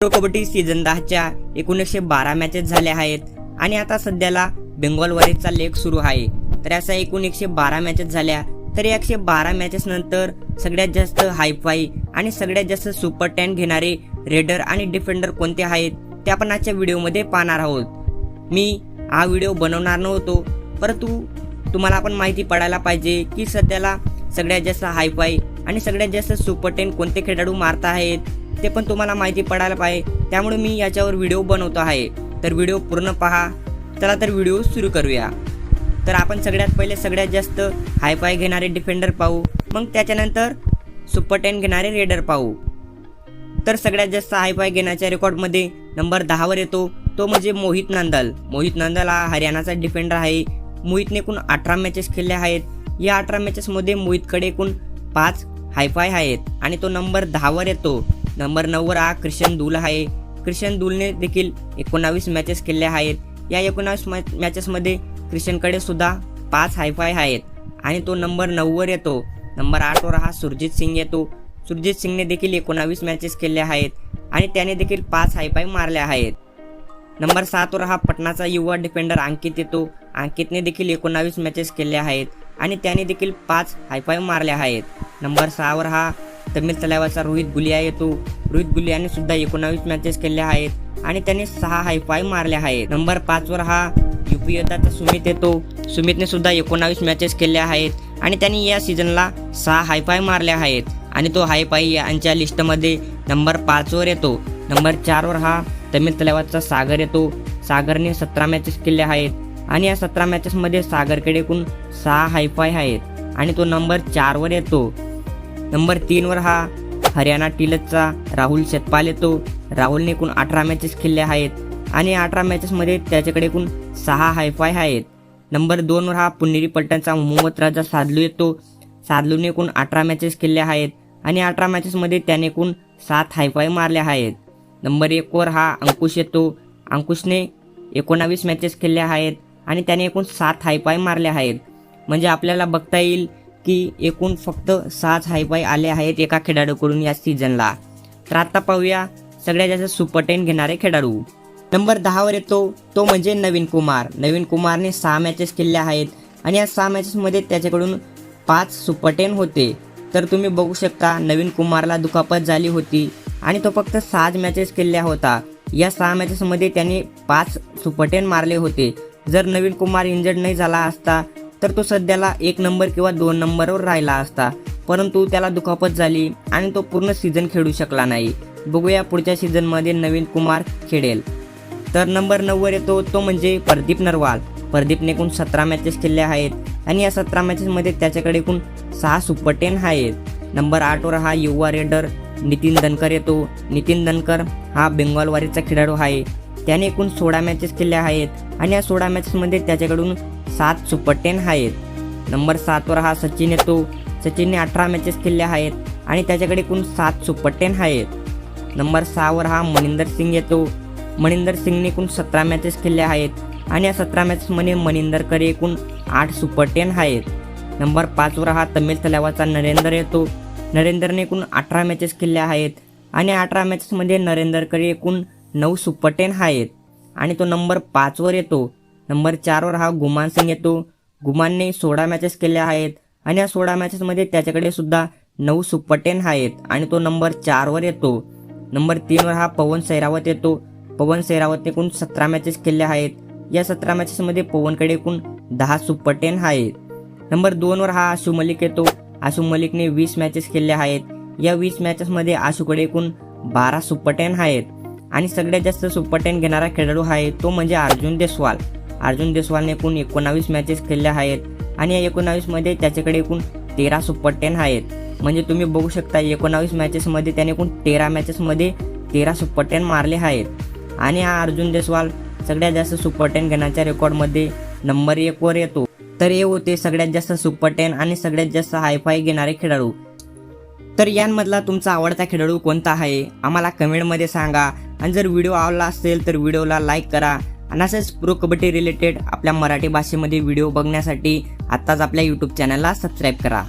Pro kabaddi season दहाच्या एकोणीसशे बारा मॅचेस झाल्या आहेत. आणि आता सध्याला बेंगॉल लेख सुरू आहे. तर अशा एकूण एकशे बारा मॅचेस झाल्या. तर एकशे बारा मॅचेस नंतर सगळ्यात जास्त हायफाय आणि सगळ्यात जास्त सुपर टॅन घेणारे रेडर आणि डिफेंडर कोणते आहेत ते आपण आजच्या व्हिडिओमध्ये पाहणार आहोत. मी हा व्हिडिओ बनवणार नव्हतो परंतु तुम्हाला पण माहिती पडायला पाहिजे की सध्याला सगळ्यात जास्त हायफाय आणि सगळ्यात जास्त सुपर टेन कोणते खेळाडू मारत आहेत ते पण तुम्हाला माहिती पडायला पाहिजे. त्यामुळे मी याच्यावर व्हिडिओ बनवतो आहे. तर व्हिडिओ पूर्ण पहा. चला तर व्हिडिओ सुरू करूया. तर आपण सगळ्यात पहिले सगळ्यात जास्त हायफाय घेणारे डिफेंडर पाहू. मग त्याच्यानंतर सुपर टेन घेणारे रेडर पाहू. तर सगळ्यात जास्त हायफाय घेण्याच्या रेकॉर्डमध्ये नंबर दहावर येतो. तो म्हणजे मोहित नांदल. मोहित नांदल हा हरियाणाचा डिफेंडर आहे. मोहितने एकूण अठरा मॅचेस खेळले आहेत. या अठरा मॅचेसमध्ये मोहितकडे एकूण पाच हायफाय आहेत. आणि तो नंबर दहावर येतो. नंबर नऊवर हा क्रिशन दुल आहे. क्रिशन दुलने देखील एकोणावीस मॅचेस खेळल्या आहेत. या एकोणावीस मॅचेसमध्ये क्रिशनकडे सुद्धा पाच हायफाय आहेत. आणि तो नंबर नऊवर येतो. नंबर आठवर हा सुरजित सिंग येतो. सुरजित सिंगने देखील एकोणावीस मॅचेस खेळल्या आहेत आणि त्याने देखील पाच हायफाय मारल्या आहेत. नंबर सातवर हा पटनाचा युवा डिफेंडर अंकित येतो. अंकितने देखील एकोणावीस मॅचेस खेळल्या आहेत आणि त्याने देखील पाच हायफाय मारल्या आहेत. नंबर सहावर हा तमिळ तलावाचा रोहित गुलिया येतो. रोहित गुलियाने सुद्धा एकोणावीस मॅचेस खेळल्या आहेत आणि त्याने सहा हायफाय मारल्या आहेत. नंबर पाचवर हा युपी योद्धाचा सुमित येतो. सुमितने सुद्धा एकोणावीस मॅचेस खेळल्या आहेत आणि त्यांनी या सीझनला सहा हायफाय मारल्या आहेत. आणि तो हायफाय यांच्या लिस्टमध्ये नंबर पाचवर येतो. नंबर चारवर हा तमिळ तलावाचा सागर येतो. सागरने सतरा मॅचेस केले आहेत आणि या सतरा मॅचेसमध्ये सागरकडे एकूण सहा हायफाय आहेत आणि तो नंबर चारवर येतो. नंबर तीनवर हा हरियाणा टिलतचा राहुल शतपाल येतो. राहुलने एकूण अठरा मॅचेस खेळल्या आहेत आणि अठरा मॅचेसमध्ये त्याच्याकडे एकूण सहा हायफाय आहेत. नंबर दोनवर हा पुणेरी पलटणचा मोहम्मद राजा साधलू येतो. साधलूने एकूण अठरा मॅचेस खेळल्या आहेत आणि अठरा मॅचेसमध्ये त्याने एकूण सात हायफाय मारल्या आहेत. नंबर एकवर हा अंकुश येतो. अंकुशने एकोणावीस मॅचेस खेळल्या आहेत आणि त्याने एकूण सात हायफाय मारल्या आहेत. म्हणजे आपल्याला बघता येईल की एकूण फक्त सहाच हायपाय आले आहेत एका खेळाडूकडून या सीझनला तर आता पाहूया सगळ्यात जास्त सुपर टेन घेणारे खेळाडू. नंबर दहावर येतो तो म्हणजे नवीन कुमार. नवीन कुमारने सहा मॅचेस खेळल्या आहेत आणि या सहा मॅचेसमध्ये त्याच्याकडून पाच सुपर टेन होते. तर तुम्ही बघू शकता नवीन कुमारला दुखापत झाली होती आणि तो फक्त सहाच मॅचेस खेळल्या होता. या सहा मॅचेसमध्ये त्याने पाच सुपर टेन मारले होते. जर नवीन कुमार इंजर्ड नाही झाला असता तर तो सध्याला एक नंबर किंवा दोन नंबरवर राहिला असता. परंतु त्याला दुखापत झाली आणि तो पूर्ण सीझन खेळू शकला नाही. बघूया पुढच्या सीझनमध्ये नवीन कुमार खेळेल. तर नंबर नऊवर येतो तो म्हणजे प्रदीप नरवाल. प्रदीपने एकूण सतरा मॅचेस खेळल्या आहेत आणि या सतरा मॅचेसमध्ये त्याच्याकडे एकूण सहा सुपर टेन आहेत. नंबर आठवर हा युवा रेडर नितीन दनकर येतो. नितीन दनकर हा बेंगॉलवारीचा खेळाडू आहे. त्याने एकूण सोळा मॅचेस खेळल्या आहेत आणि या सोळा मॅचेसमध्ये त्याच्याकडून सात सुपर टेन आहेत. नंबर सातवर हा सचिन येतो. सचिनने अठरा मॅचेस खेळल्या आहेत आणि त्याच्याकडे एकूण सात सुपर टेन आहेत. नंबर सहावर हा मनिंदर सिंग येतो. मनिंदर सिंगने एकूण सतरा मॅचेस खेळल्या आहेत आणि या सतरा मॅचेसमध्ये मनिंदरकडे एकूण आठ सुपर टेन आहेत. नंबर पाचवर हा तमिळ तलावाचा नरेंद्र येतो. नरेंद्रने एकूण अठरा मॅचेस खेळल्या आहेत आणि अठरा मॅचेसमध्ये नरेंद्रकडे एकूण नऊ सुपर टेन आहेत आणि तो नंबर पाचवर येतो. नंबर चारवर हा गुमान सिंग येतो. गुमानने सोळा मॅचेस केल्या आहेत आणि या सोळा मॅचेसमध्ये त्याच्याकडे सुद्धा नऊ सुपर टेन आहेत आणि तो नंबर चारवर येतो. नंबर तीनवर हा पवन सैरावत येतो. पवन सैरावतने एकूण सतरा मॅचेस केल्या आहेत. या सतरा मॅचेसमध्ये पवनकडे एकूण दहा सुपर टेन आहेत. नंबर दोनवर हा आशू मलिक येतो. आशू मलिकने वीस मॅचेस केल्या आहेत. या वीस मॅचेसमध्ये आशूकडे एकूण बारा सुपर टेन आहेत. आणि सगळ्यात जास्त सुपर टेन घेणारा खेळाडू आहे तो म्हणजे अर्जुन देसवाल अर्जुन देसवालने एकूण एकोणावीस मॅचेस खेळल्या आहेत. आणि या एकोणावीसमध्ये त्याच्याकडे एकूण तेरा सुपर टेन आहेत. म्हणजे तुम्ही बघू शकता एकोणावीस मॅचेसमध्ये त्याने एकूण तेरा मॅचेसमध्ये तेरा सुपर टेन मारले आहेत. आणि हा अर्जुन देसवाल सगळ्यात जास्त सुपर टेन घेण्याच्या रेकॉर्डमध्ये नंबर एकवर येतो. तर हे होते सगळ्यात जास्त सुपर टेन आणि सगळ्यात जास्त हायफाय घेणारे खेळाडू. तर यांमधला तुमचा आवडता खेळाडू कोणता आहे? आम्हाला कमेंटमध्ये सांगा. आणि जर व्हिडिओ आवडला असेल तर व्हिडिओला लाईक करा. आणि असेच प्रो कबड्डी रिलेटेड आपल्या मराठी भाषेमध्ये व्हिडिओ बघण्यासाठी आत्ताच आपल्या यूट्यूब चॅनलला सबस्क्राईब करा.